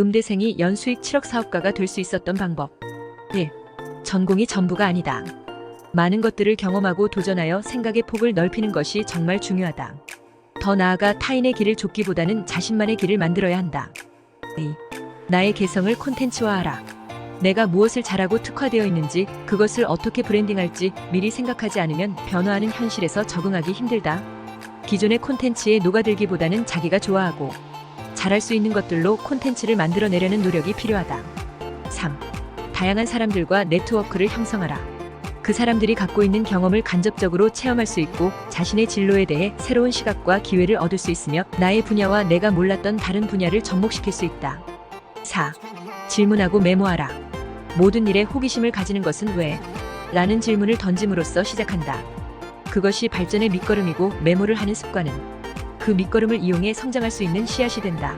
음대생이 연수익 7억 사업가가 될 수 있었던 방법. 1. 전공이 전부가 아니다. 많은 것들을 경험하고 도전하여 생각의 폭을 넓히는 것이 정말 중요하다. 더 나아가 타인의 길을 좁기보다는 자신만의 길을 만들어야 한다. 2. 나의 개성을 콘텐츠화하라. 내가 무엇을 잘하고 특화되어 있는지, 그것을 어떻게 브랜딩할지 미리 생각하지 않으면 변화하는 현실에서 적응하기 힘들다. 기존의 콘텐츠에 녹아들기보다는 자기가 좋아하고 잘할 수 있는 것들로 콘텐츠를 만들어내려는 노력이 필요하다. 3. 다양한 사람들과 네트워크를 형성하라. 그 사람들이 갖고 있는 경험을 간접적으로 체험할 수 있고 자신의 진로에 대해 새로운 시각과 기회를 얻을 수 있으며 나의 분야와 내가 몰랐던 다른 분야를 접목시킬 수 있다. 4. 질문하고 메모하라. 모든 일에 호기심을 가지는 것은 왜? 라는 질문을 던짐으로써 시작한다. 그것이 발전의 밑거름이고 메모를 하는 습관은 그 밑거름을 이용해 성장할 수 있는 씨앗이 된다.